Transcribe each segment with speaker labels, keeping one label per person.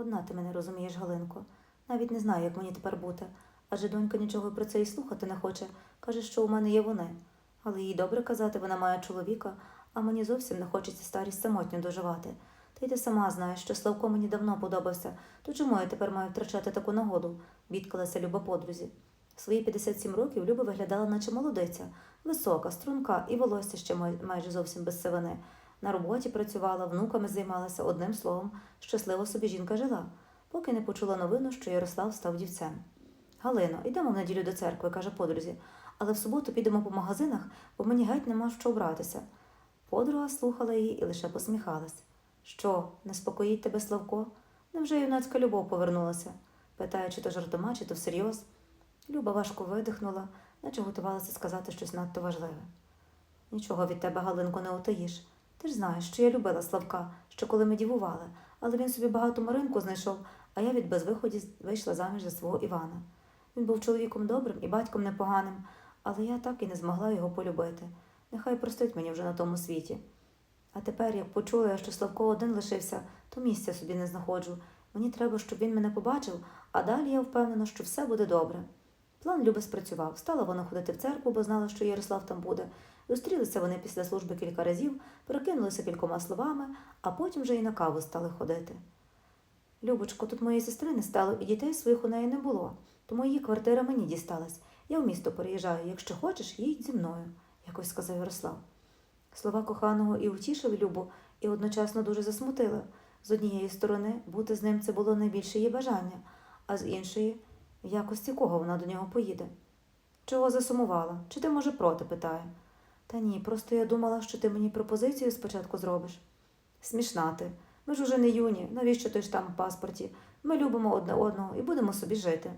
Speaker 1: Одна ти мене розумієш, Галинко. Навіть не знаю, як мені тепер бути. Адже донька нічого про це і слухати не хоче. Каже, що у мене є вони. Але їй добре казати, вона має чоловіка, а мені зовсім не хочеться старість самотньо доживати. Та й ти сама знаєш, що Славко мені давно подобався, то чому я тепер маю втрачати таку нагоду? бідкалася Люба подрузі. В свої 57 років Люба виглядала, наче молодиця, висока, струнка і волосся ще май- майже зовсім без сивини. На роботі працювала, внуками займалася, одним словом, щасливо собі жінка жила, поки не почула новину, що Ярослав став дівцем. Галино, йдемо в неділю до церкви, каже подрузі, але в суботу підемо по магазинах, бо мені геть нема що вбратися. Подруга слухала її і лише посміхалась. Що, не спокоїть тебе, Славко? Невже юнацька любов повернулася? питає, чи то жартома, чи то всерйоз. Люба важко видихнула, наче готувалася сказати щось надто важливе. Нічого від тебе, Галинко, не утаїш. Ти ж знаєш, що я любила Славка, що коли ми дівували, але він собі багату Маринку знайшов, а я від безвиході вийшла заміж за свого Івана. Він був чоловіком добрим і батьком непоганим, але я так і не змогла його полюбити. Нехай простить мені вже на тому світі. А тепер, як почула я, що Славко один лишився, то місця собі не знаходжу. Мені треба, щоб він мене побачив, а далі я впевнена, що все буде добре. План Люби спрацював. Стала вона ходити в церкву, бо знала, що Ярослав там буде. Зустрілися вони після служби кілька разів, перекинулися кількома словами, а потім вже і на каву стали ходити. Любочко, тут моєї сестри не стало, і дітей своїх у неї не було, тому її квартира мені дісталась. Я в місто переїжджаю. Якщо хочеш, їдь зі мною, якось сказав Ярослав. Слова коханого і втішили Любу, і одночасно дуже засмутили. З однієї сторони, бути з ним це було найбільше її бажання, а з іншої, в якості кого вона до нього поїде. Чого засумувала? Чи ти, може, проти? питає. Та ні, просто я думала, що ти мені пропозицію спочатку зробиш. Смішна ти. Ми ж уже не юні, навіщо той штамп в паспорті? Ми любимо одне одного і будемо собі жити.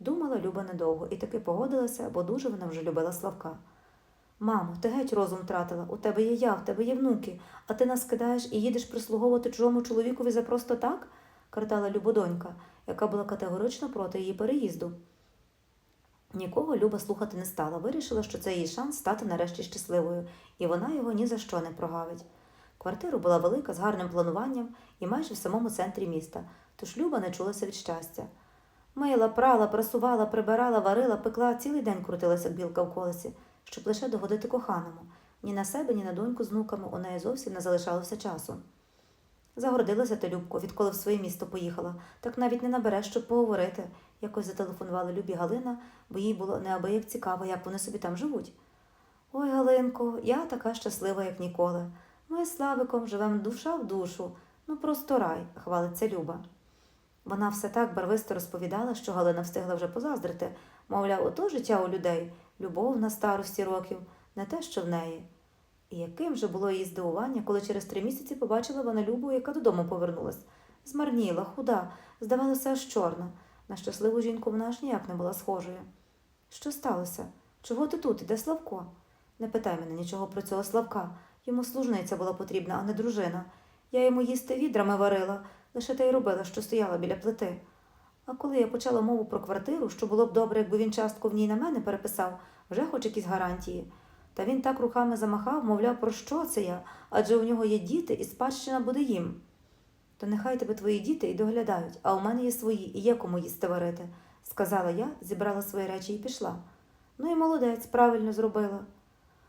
Speaker 1: Думала Люба недовго і таки погодилася, бо дуже вона вже любила Славка. Мамо, ти геть розум втратила. У тебе є я, в тебе є внуки, а ти нас кидаєш і їдеш прислуговувати чужому чоловікові за просто так? картала Любодонька, яка була категорично проти її переїзду. Нікого Люба слухати не стала, вирішила, що це її шанс стати нарешті щасливою, і вона його ні за що не прогавить. Квартира була велика, з гарним плануванням і майже в самому центрі міста, тож Люба не чулася від щастя. Мила, прала, прасувала, прибирала, варила, пекла, цілий день крутилася білка в колесі, щоб лише догодити коханому. Ні на себе, ні на доньку з внуками у неї зовсім не залишалося часу. Загордилася ти, Любко, відколи в своє місто поїхала, так навіть не набереш, щоб поговорити. Якось зателефонувала Любі Галина, бо їй було неабияк цікаво, як вони собі там живуть. Ой, Галинко, я така щаслива, як ніколи. Ми з Славиком живемо душа в душу. Ну просто рай, хвалиться Люба. Вона все так барвисто розповідала, що Галина встигла вже позаздрити, мовляв, ото життя у людей, любов на старості років, не те, що в неї. І яким же було її здивування, коли через три місяці побачила вона Любу, яка додому повернулась. Змарніла, худа, здавалося, аж чорна. На щасливу жінку вона аж ніяк не була схожою. Що сталося? Чого ти тут? Іде Славко? Не питай мене нічого про цього Славка. Йому служниця була потрібна, а не дружина. Я йому їсти відрами варила, лише те й робила, що стояла біля плити. А коли я почала мову про квартиру, що було б добре, якби він частку в ній на мене переписав, вже хоч якісь гарантії. Та він так руками замахав, мовляв, про що це я? Адже у нього є діти, і спадщина буде їм. То нехай тебе твої діти і доглядають, а у мене є свої, і є кому їсти варити, сказала я, зібрала свої речі і пішла. Ну і молодець, правильно зробила.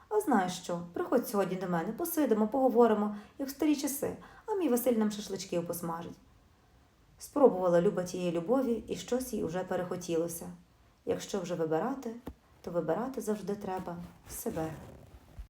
Speaker 1: А знаєш що? Приходь сьогодні до мене, посидимо, поговоримо, як в старі часи, а мій Василь нам шашличків посмажить. Спробувала Люба тієї любові, і щось їй уже перехотілося. Якщо вже вибирати, то вибирати завжди треба себе.